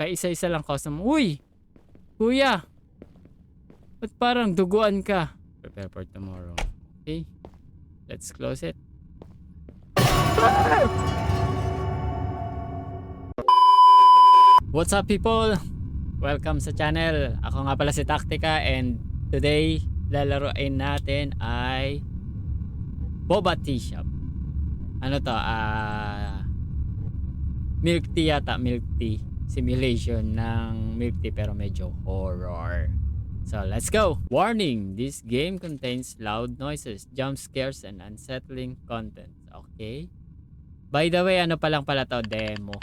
Paisa-isa lang customer. Uy! Kuya! Ba't parang duguan ka? Prepare for tomorrow. Okay. Let's close it. What's up people? Welcome sa channel. Ako nga pala si Taktika and today lalaroin natin ay Boba Tea Shop. Ano to? Ah milk tea yata, milk tea. Simulation ng milk tea pero medyo horror. So let's go! Warning! This game contains loud noises, jump scares, and unsettling content. Okay? By the way, ano pa lang pala to? Demo.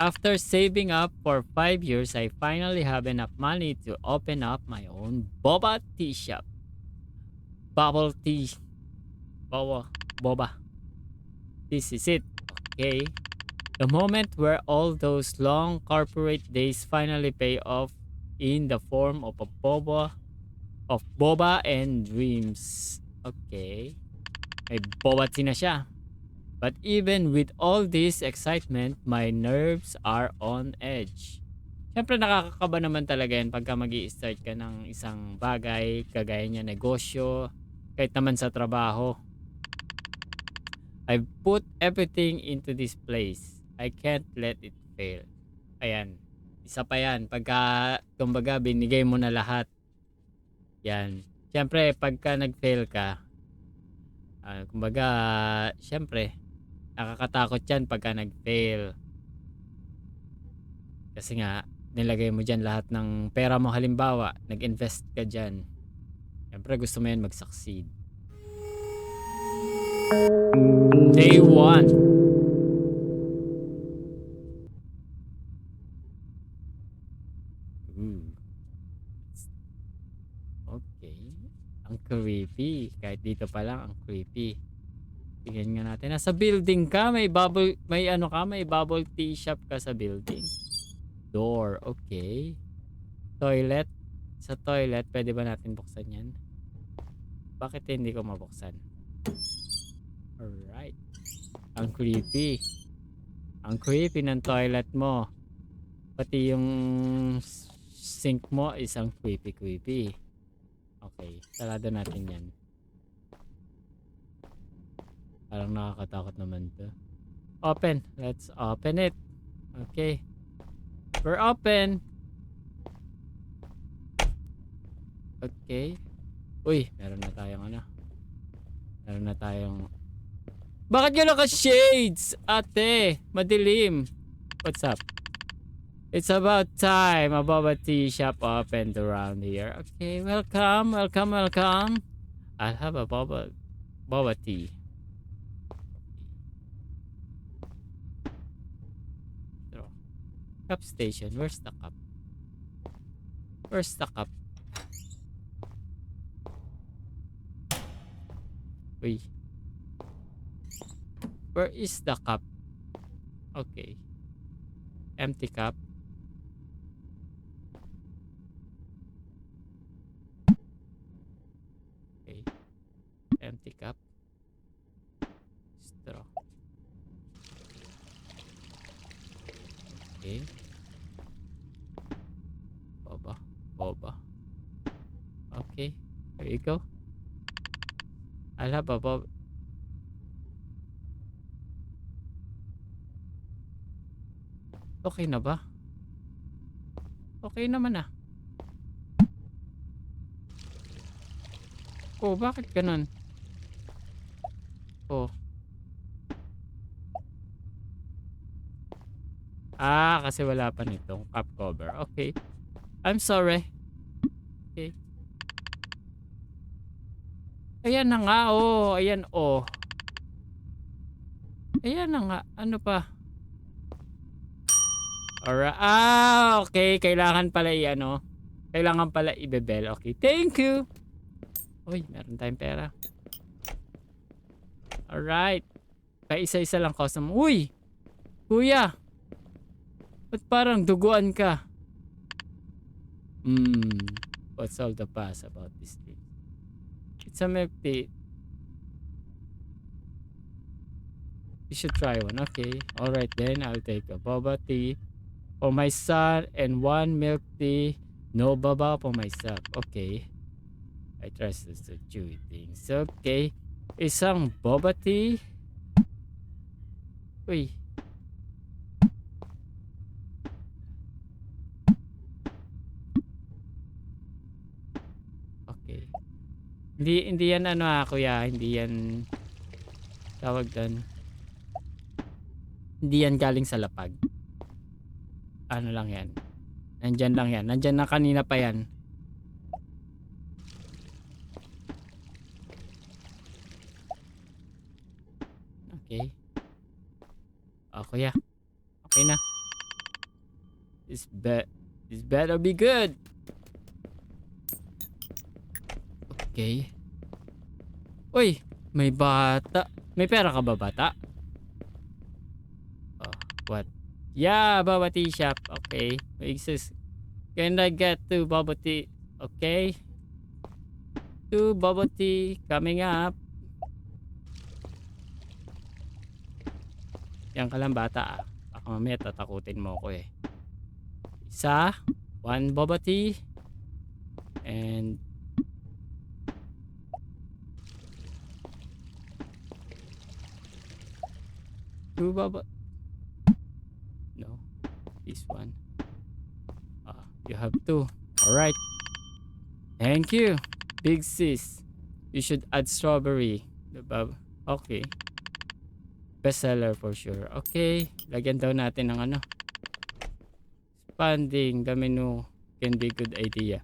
After saving up for 5 years, I finally have enough money to open up my own boba tea shop. Bubble tea. Boba. Boba. This is it. Okay. The moment where all those long corporate days finally pay off in the form of a boba of boba and dreams. Okay. May boba na siya. But even with all this excitement, my nerves are on edge. Siyempre nakakakaba naman talaga yan pagka mag start ka ng isang bagay, kagaya niya negosyo, kahit naman sa trabaho. I've put everything into this place. I can't let it fail. Ayan. Isa pa yan. Pagka, kumbaga, binigay mo na lahat. Yan. Siyempre, pagka nag-fail ka, ah, kumbaga, siyempre, nakakatakot yan pagka nag-fail. Kasi nga, nilagay mo dyan lahat ng pera mo halimbawa, nag-invest ka dyan. Siyempre, gusto mo yan mag-succeed. Day 1. Ooh. Okay. Ang creepy. Kahit dito pa lang, ang creepy. Tingnan nga natin. Nasa building ka. May bubble, may ano ka, may bubble tea shop ka sa building. Door. Okay. Toilet. Sa toilet, pwede ba natin buksan yan? Bakit hindi ko mabuksan? Alright. Ang creepy. Ang creepy ng toilet mo. Pati yung sink mo is ang creepy creepy. Okay. Sarado natin yan. Parang nakakatakot naman to. Open. Let's open it. Okay. We're open. Okay. Uy, meron na tayong ano. Meron na tayong... Bakit yun naka-shades? Ate, madilim. What's up? It's about time. A boba tea shop opened around here. Okay, welcome, welcome, welcome. I'll have a boba, boba tea. Cup station. Where's the cup? Where's the cup? Uy. Where is the cup? Okay. Empty cup. Okay. Boba. Boba. Okay. There you go. I'll have a bob. Okay na ba? Okay naman ah. Oh, bakit ganun? Oh. Ah, kasi wala pa nitong cup cover. Okay. I'm sorry. Okay. Ayan na nga, oh. Ayan, oh. Ayan na nga. Ano pa? Alright. Ah, okay. Kailangan pala i-ano. Kailangan pala i-bebel. Okay. Thank you. Uy, meron tayong pera. Alright. Paisa-isa lang customer. Uy! Kuya! Ba't parang duguan ka? Hmm. What's all the fuss about this thing? It's a milk tea. You should try one. Okay. Alright then. I'll take a boba tea. for my son and one milk tea. No baba for myself. Okay. I trust this to chewy things. Okay. Isang boba tea. Uy. Okay. Hindi hindi yan ano ah, kuya, hindi yan tawag doon. Hindi yan galing sa lapag. Ano lang yan. Nandyan lang yan. Nandyan na kanina pa yan. Okay. Oh, kuya. Okay na. This bet this better be good. Okay. Uy, may bata. May pera ka ba bata? Oh, what? Yeah, bubble tea shop. Okay. Exist. Can I get two bubble tea? Okay. Two bubble tea coming up. Yan ka lang bata ah. Baka mamaya tatakutin mo ko eh. Isa. One boba tea. And boba. No. This one. Ah, you have two. Alright. Thank you. Big sis. You should add strawberry. Bub. Okay. Bestseller for sure. Okay. Lagyan daw natin ng ano. Expanding the menu can be good idea.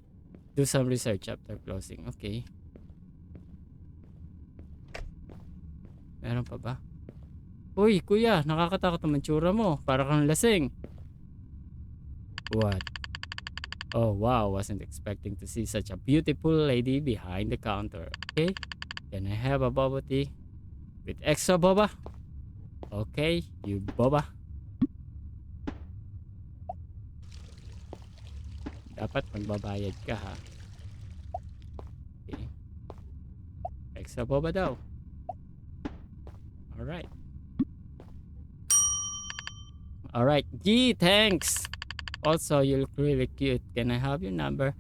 Do some research after closing. Okay. Meron pa ba? Uy, kuya, nakakatakot naman tsura mo. Para kang lasing. What? Oh, wow. Wasn't expecting to see such a beautiful lady behind the counter. Okay. Can I have a boba tea? With extra boba? Okay, you boba. Dapat magbabayad ka ha. Okay. Extra boba daw. Alright. Alright. Gee, thanks. Also, you look really cute. Can I have your number?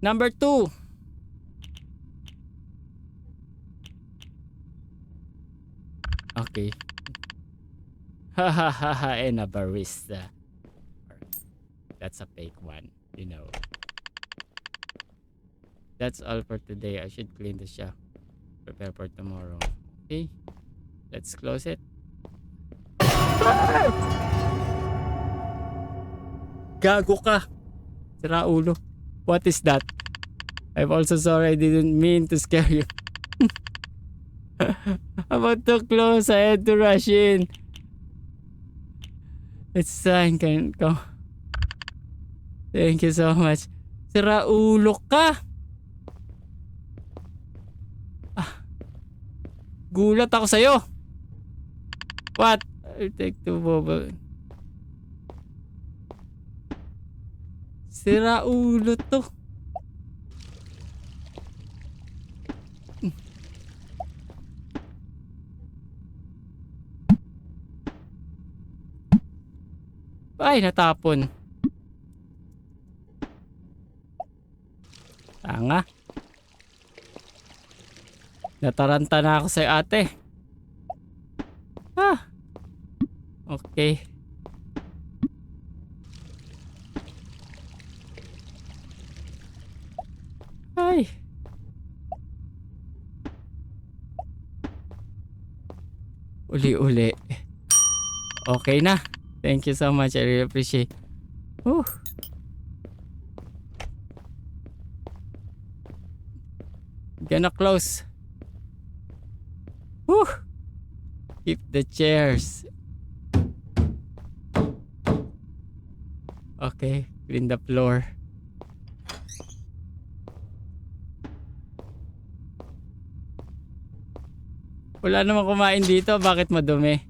Number two. Okay. Ha ha ha and a barista. That's a fake one, you know. That's all for today. I should clean the shop. Prepare for tomorrow. Okay. Let's close it. Gago ka. Sira ulo. What is that? I'm also sorry I didn't mean to scare you. About to close, I had to rush in. It's fine, can go. Thank you so much. Sira ulo ka. Ah. Gulat ako sa'yo. What? I'll take two boba. Sira ulo to. Ay, natapon. Tanga. Nataranta na ako sa ate. Ah. Okay. Ay. Uli-uli. Okay na. Thank you so much. I really appreciate. Whew. Gonna close. Whew. Keep the chairs. Okay, clean the floor. Wala namang kumain dito. Bakit madumi?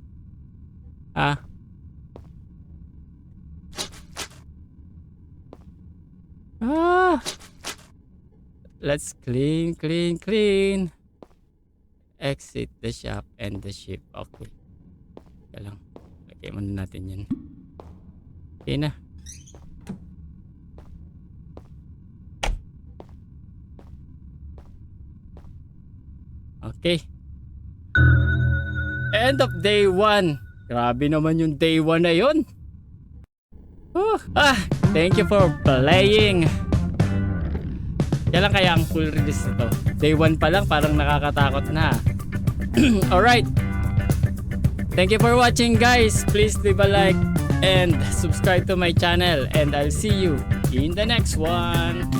Ah. Ah. Let's clean, clean, clean. Exit the shop and the ship. Okay. Kaya lang. Lagay muna natin yan. Okay na. Okay. End of day 1. Grabe naman yung day 1 na yun. Whew. Ah, thank you for playing. Kailan kaya ang full release nito? Day 1 pa lang parang nakakatakot na. Alright. Thank you for watching guys. Please leave a like and subscribe to my channel and I'll see you in the next one.